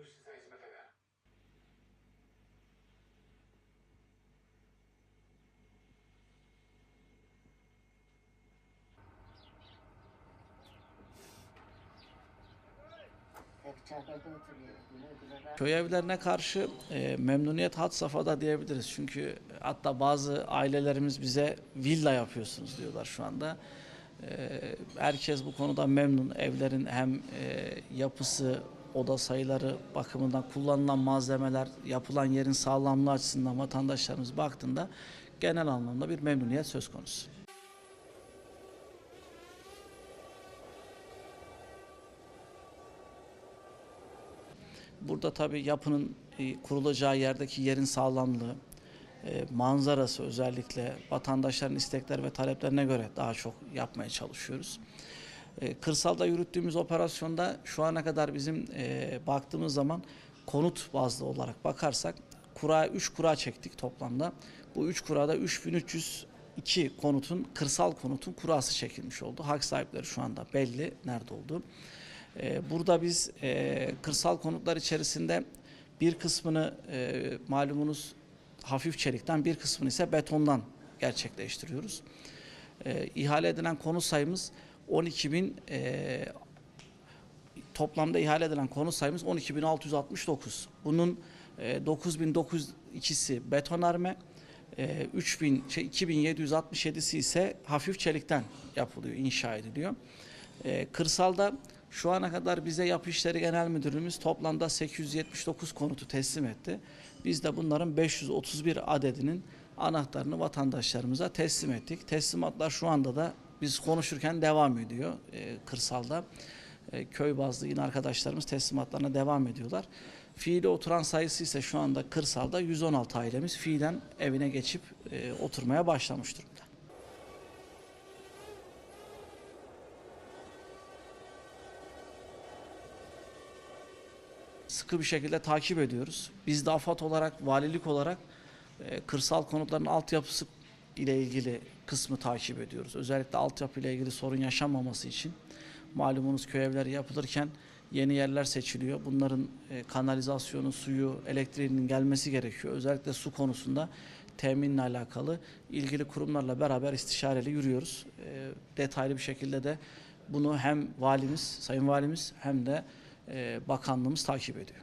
kuruluş size hizmet eder. Köy evlerine karşı e, memnuniyet had safhada diyebiliriz. Çünkü hatta bazı ailelerimiz bize villa yapıyorsunuz diyorlar şu anda. E, herkes bu konuda memnun. Evlerin hem e, yapısı, oda sayıları bakımından kullanılan malzemeler, yapılan yerin sağlamlığı açısından vatandaşlarımız baktığında genel anlamda bir memnuniyet söz konusu. Burada tabii yapının e, kurulacağı yerdeki yerin sağlamlığı, e, manzarası özellikle vatandaşların istekler ve taleplerine göre daha çok yapmaya çalışıyoruz. E, Kırsalda yürüttüğümüz operasyonda şu ana kadar bizim e, baktığımız zaman konut bazlı olarak bakarsak kura 3 kura çektik toplamda. Bu 3 kurada 3302 konutun kırsal konutun kurası çekilmiş oldu. Hak sahipleri şu anda belli nerede olduğu. Ee, Burada biz e, kırsal konutlar içerisinde bir kısmını e, malumunuz hafif çelikten bir kısmını ise betondan gerçekleştiriyoruz. E, ihale edilen konut sayımız 12 bin e, toplamda ihale edilen konut sayımız 12.669. Bunun e, 9.902'si betonarme, e, 3000 şey 2767'si ise hafif çelikten yapılıyor, inşa ediliyor. E, kırsalda şu ana kadar bize Yapı İşleri Genel Müdürümüz toplamda 879 konutu teslim etti. Biz de bunların 531 adedinin anahtarını vatandaşlarımıza teslim ettik. Teslimatlar şu anda da biz konuşurken devam ediyor e, kırsalda. E, köy bazlı yine arkadaşlarımız teslimatlarına devam ediyorlar. Fiili oturan sayısı ise şu anda kırsalda 116 ailemiz fiilen evine geçip e, oturmaya başlamış durumda. sıkı bir şekilde takip ediyoruz. Biz de AFAD olarak, valilik olarak e, kırsal konutların altyapısı ile ilgili kısmı takip ediyoruz. Özellikle altyapı ile ilgili sorun yaşanmaması için malumunuz köy evleri yapılırken yeni yerler seçiliyor. Bunların e, kanalizasyonu, suyu, elektriğinin gelmesi gerekiyor. Özellikle su konusunda teminle alakalı ilgili kurumlarla beraber istişareli yürüyoruz. E, detaylı bir şekilde de bunu hem valimiz, sayın valimiz hem de e, bakanlığımız takip ediyor.